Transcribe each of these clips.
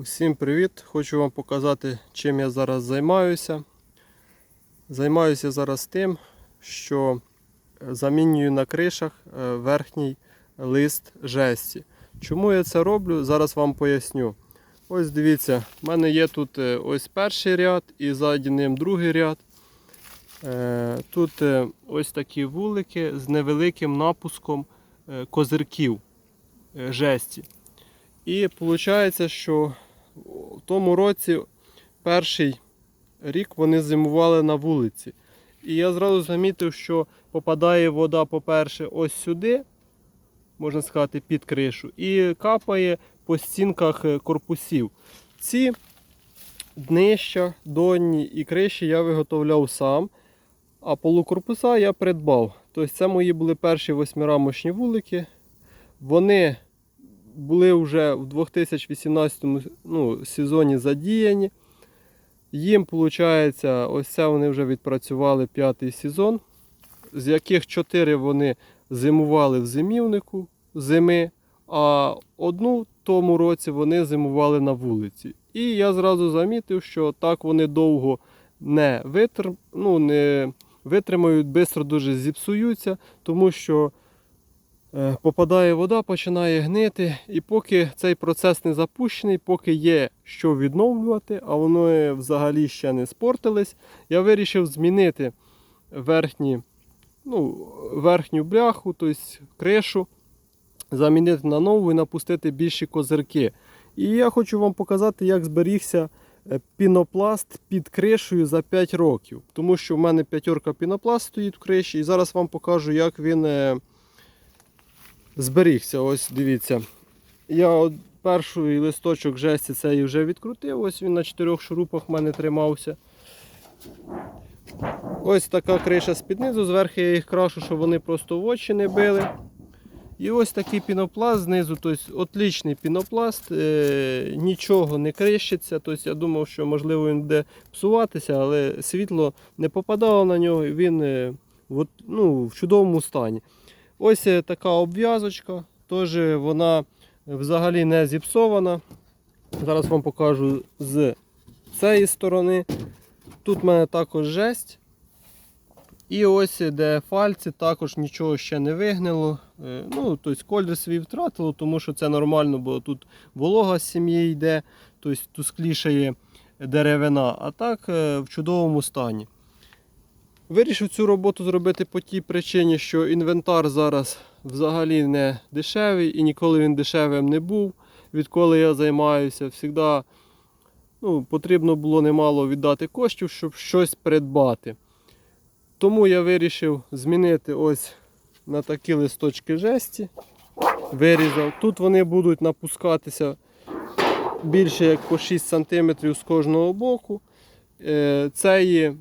Усім привіт! Хочу вам показати, чим я зараз займаюся. Займаюся зараз тим, що замінюю на кришах е, верхній лист жесті. Чому я це роблю? Зараз вам поясню. Ось дивіться, в мене є тут е, ось перший ряд і ззаді ним другий ряд. Е, Тут ось такі вулики з невеликим напуском козирків жесті. І виходить, що в тому році перший рік вони зимували на вулиці. І я зразу замітив, що попадає вода, по-перше, ось сюди, можна сказати, під кришу, і капає по стінках е, корпусів. Ці днища, донні і криші я виготовляв сам, а полукорпуса я придбав. Тобто це мої були перші восьмирамочні вулики. Вони були вже в 2018 ну, сезоні задіяні. Їм, виходить, ось це вони вже відпрацювали п'ятий сезон, з яких чотири вони зимували в зимівнику зими, а одну в тому році вони зимували на вулиці. І я зразу замітив, що так вони довго не, витр... ну, не витримають, швидко дуже зіпсуються, тому що попадає вода, починає гнити. І поки цей процес не запущений, поки є що відновлювати, а воно взагалі ще не спортились, я вирішив змінити верхні, ну, верхню бляху, тобто кришу, замінити на нову і напустити більші козирки. І я хочу вам показати, як зберігся е, пінопласт під кришею за 5 років. Тому що в мене п'ятерка пінопласт стоїть в криші, і зараз вам покажу, як він. Зберігся. Ось дивіться. Я от перший листочок жесті цей вже відкрутив. Ось він на чотирьох шурупах в мене тримався. Ось така криша з-під низу, зверху я їх крашу, щоб вони просто в очі не били. І ось такий пінопласт знизу, тобто отличний пінопласт, е, нічого не крищиться. Тобто я думав, що можливо він буде псуватися, але світло не попадало на нього, і він е, от, ну, в чудовому стані. Ось така обв'язочка, теж вона взагалі не зіпсована. Зараз вам покажу з цієї сторони. Тут в мене також жесть. І ось де фальці також нічого ще не вигнило. Е, Ну, тобто колір свій втратило, тому що це нормально, бо тут волога з сім'ї йде, тобто тусклішає деревина, а так е, в чудовому стані. Вирішив цю роботу зробити по тій причині, що інвентар зараз взагалі не дешевий і ніколи він дешевим не був. Відколи я займаюся, завжди ну, потрібно було немало віддати коштів, щоб щось придбати. Тому я вирішив змінити ось на такі листочки жесті. Вирізав. Тут вони будуть напускатися більше як по 6 см з кожного боку. Е, Цієї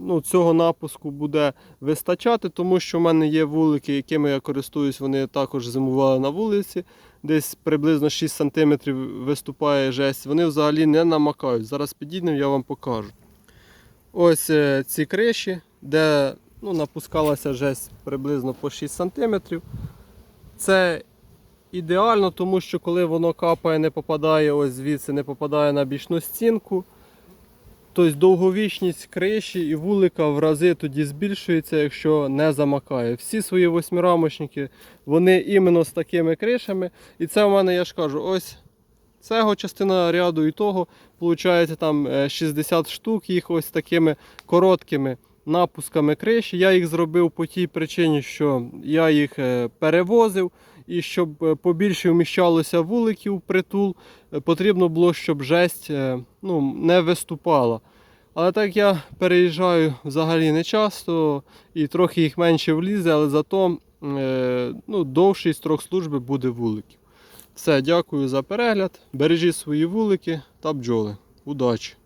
ну, цього напуску буде вистачати, тому що в мене є вулики, якими я користуюсь, вони також зимували на вулиці. Десь приблизно 6 см виступає жесть. Вони взагалі не намакають. Зараз підійдемо, я вам покажу. Ось е, ці криші, де ну, напускалася жесть приблизно по 6 см. Це ідеально, тому що коли воно капає, не попадає ось звідси, не попадає на бічну стінку. Тобто довговічність криші і вулика в рази тоді збільшується, якщо не замакає. Всі свої восьмирамочники, вони іменно з такими кришами. І це в мене, я ж кажу, ось цього частина ряду і того, виходить там е, 60 штук, їх ось такими короткими напусками криші. Я їх зробив по тій причині, що я їх е, перевозив. І щоб е, побільше вміщалося вуликів в притул, е, потрібно було, щоб жесть е, ну, не виступала. Але так я переїжджаю взагалі не часто і трохи їх менше влізе, але зато ну, довший строк служби буде вуликів. Все, дякую за перегляд. Бережіть свої вулики та бджоли. Удачі!